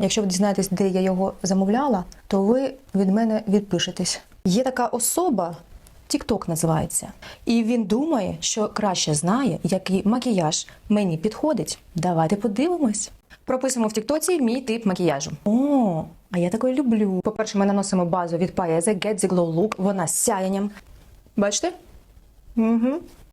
Якщо ви дізнаєтесь, де я його замовляла, то ви від мене відпишетесь. Є така особа, TikTok називається, і він думає, що краще знає, який макіяж мені підходить. Давайте подивимось. Прописуємо в Тіктоці мій тип макіяжу. О, а я такої люблю. По-перше, ми наносимо базу від Paese Get the Glow Look. Вона з сяянням. Бачите? Угу.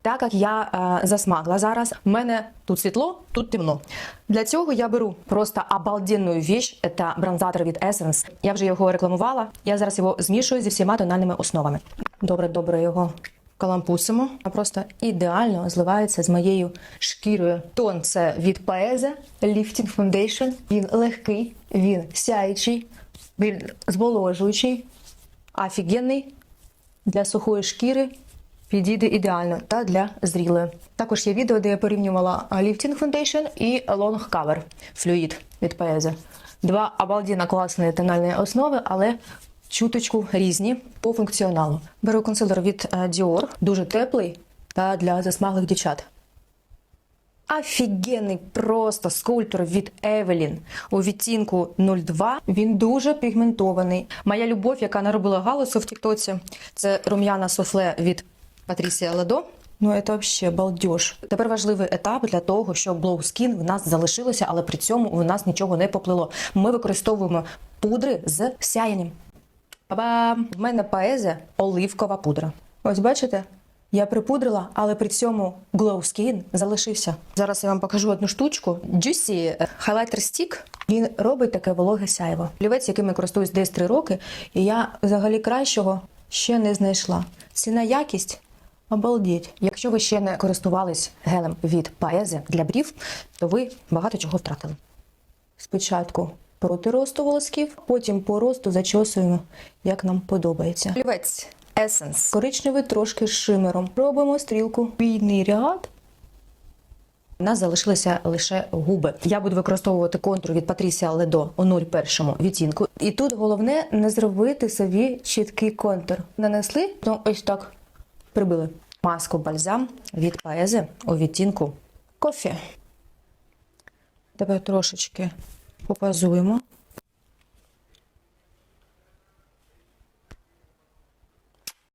Так як я е, засмагла зараз, в мене тут світло, тут темно. Для цього я беру просто обалденну віч, це бронзатор від Essence. Я вже його рекламувала. Я зараз його змішую зі всіма тональними основами. Добре, добре його калампусимо. А просто ідеально зливається з моєю шкірою. Тон це від Paese Lifting Foundation. Він легкий, він сяючий, він зволожуючий, офігенний для сухої шкіри підійде ідеально та для зрілої. Також є відео, де я порівнювала Lifting Foundation і Long Cover Fluid від Paese. Два обалденно класні тональні основи, але чуточку різні по функціоналу. Беру консилер від е, Dior, дуже теплий та для засмаглих дівчат. Офігенний просто скульптор від Евелін у відтінку 02. Він дуже пігментований. Моя любов, яка наробила галасу в Тіктоці, це рум'яна софле від Патрісія Ледо. Ну, це взагалі балдеж. Тепер важливий етап для того, щоб Glow Skin в нас залишилося, але при цьому в нас нічого не поплило. Ми використовуємо пудри з сяєнням. Ба-бам! В мене паезе оливкова пудра. Ось бачите? Я припудрила, але при цьому Glow Skin залишився. Зараз я вам покажу одну штучку. Juicy Highlighter Stick. Він робить таке вологе сяйво. Олівець, яким я користуюсь десь 3 роки, і я взагалі кращого ще не знайшла. Ціна якість обалдіть. Якщо ви ще не користувались гелем від Paese для брів, то ви багато чого втратили. Спочатку проти росту волосків, потім по росту зачосуємо, як нам подобається. Олівець Essence. Коричневий трошки з шимером. Робимо стрілку. Війний ряд. У нас залишилися лише губи. Я буду використовувати контур від Патрісія Ледо у 01 відтінку. І тут головне не зробити собі чіткий контур. Нанесли, ну ось так прибили. Маску бальзам від поези у відтінку кофі. Тепер трошечки попазуємо.